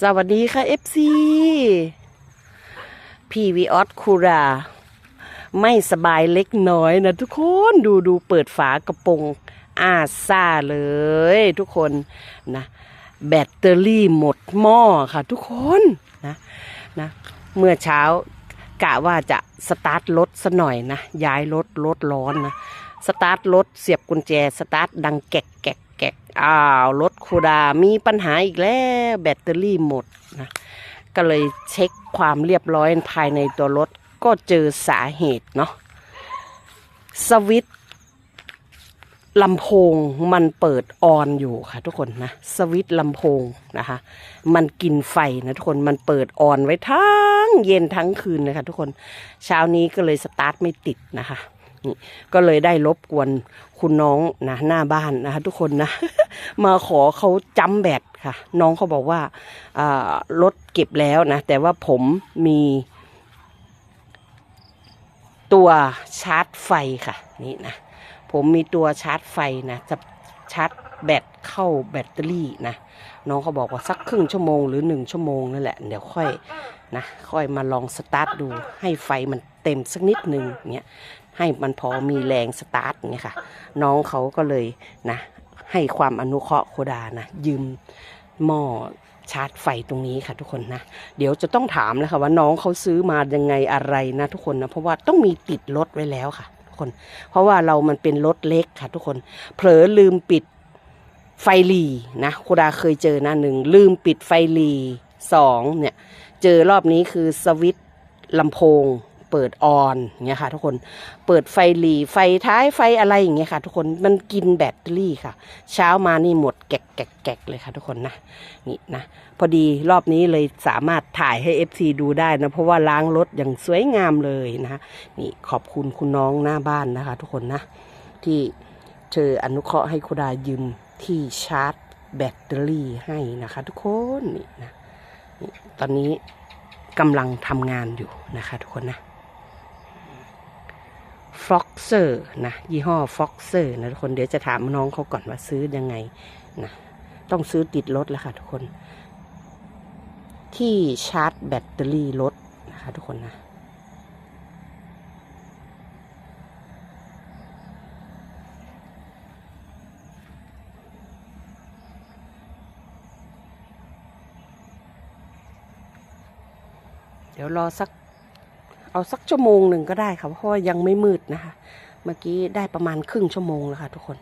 สวัสดีค่ะ FC พี่วีออสคูรา ไม่สบายเล็กน้อยนะทุกคนดูดูเปิดฝากระโปรงอาซ่าเลยทุกคนนะแบตเตอรี่หมดหม้อค่ะทุกคนนะนะเมื่อเช้ากะว่าจะสตาร์ทรถซะหน่อยนะย้ายรถรถร้อนนะสตาร์ทรถเสียบกุญแจ สตาร์ทดังแกะแกะแกะ อ้าวรถคูดามีปัญหาอีกแล้วแบตเตอรี่หมดนะก็เลยเช็คความเรียบร้อยภายในตัวรถก็เจอสาเหตุเนาะสวิตลำโพงมันเปิดออนอยู่ค่ะทุกคนนะสวิตลำโพงนะคะ มันกินไฟนะทุกคนมันเปิดออนไว้ทั้งเย็นทั้งคืนเลยค่ะทุกคนเช้านี้ก็เลยสตาร์ทไม่ติดนะคะ นี่ก็เลยได้รบกวนคุณน้องนะหน้าบ้านนะคะทุกคนนะ มาขอเขาจำแบตค่ะ น้องเขาบอกว่ารถเก็บแล้วนะ แต่ว่าผมมี ตัวชาร์จไฟค่ะ นี่นะ ผมมีตัวชาร์จไฟนะจะชาร์จแบตเข้าแบตเตอรี่นะ น้องเขาบอกว่าสักครึ่งชั่วโมงหรือหนึ่งชั่วโมงนั่นแหละ เดี๋ยวค่อยนะค่อยมาลองสตาร์ทดูให้ไฟมันเต็มสักนิดนึงเนี้ย ให้มันพอมีแรงสตาร์ทเนี่ยค่ะ น้องเขาก็เลยนะ ให้ความอนุเคราะห์โคดานะยืมหม้อชาร์จไฟตรงนี้ค่ะทุกคนนะ เดี๋ยวจะต้องถามแล้วค่ะว่าน้องเขาซื้อมายังไงอะไรนะทุกคนนะ เพราะว่าต้องมีติดรถไว้แล้วค่ะ ทุกคน เพราะว่าเรามันเป็นรถเล็กค่ะ ทุกคน เผลอลืมปิดไฟหลีนะโคดาเคยเจอนะหนึ่งลืมปิดไฟหลีสองเนี่ย เจอรอบนี้คือสวิตช์ลำโพง เปิดออนอย่างเงี้ยค่ะ ทุกคนเปิดไฟหลีไฟท้ายไฟอะไรอย่างเงี้ยค่ะ ทุกคนมันกินแบตเตอรี่ค่ะ เช้ามานี่หมดแกกแกกแกกเลยค่ะ ทุกคนนะนี่นะพอดีรอบนี้เลยสามารถถ่ายให้ FC ดูได้นะ เพราะว่าล้างรถอย่างสวยงามเลยนะนี่ขอบคุณคุณน้องหน้าบ้านนะคะ ทุกคนนะ ที่เธออนุเคราะห์ให้คุณดายืมที่ชาร์จแบตเตอรี่ให้นะคะ ทุกคนนี่นะนตอนนี้กำลังทำงานอยู่นะคะ ทุกคนนะ็อกเซอร์นะยี่ห้อฟ็อกเซอร์นะทุกคนเดี๋ยวจะถามน้องเขาก่อนว่าซื้อยังไงนะต้องซื้อติดรถแล้วค่ะทุกคน ที่ชาร์จแบตเตอรี่รถนะคะทุกคนนะเดี๋ยวรอสัก เอาสักชั่วโมงหนึ่งก็ได้ค่ะเพราะว่ายังไม่มืดนะคะ เมื่อกี้ได้ประมาณครึ่งชั่วโมงแล้วค่ะทุกคน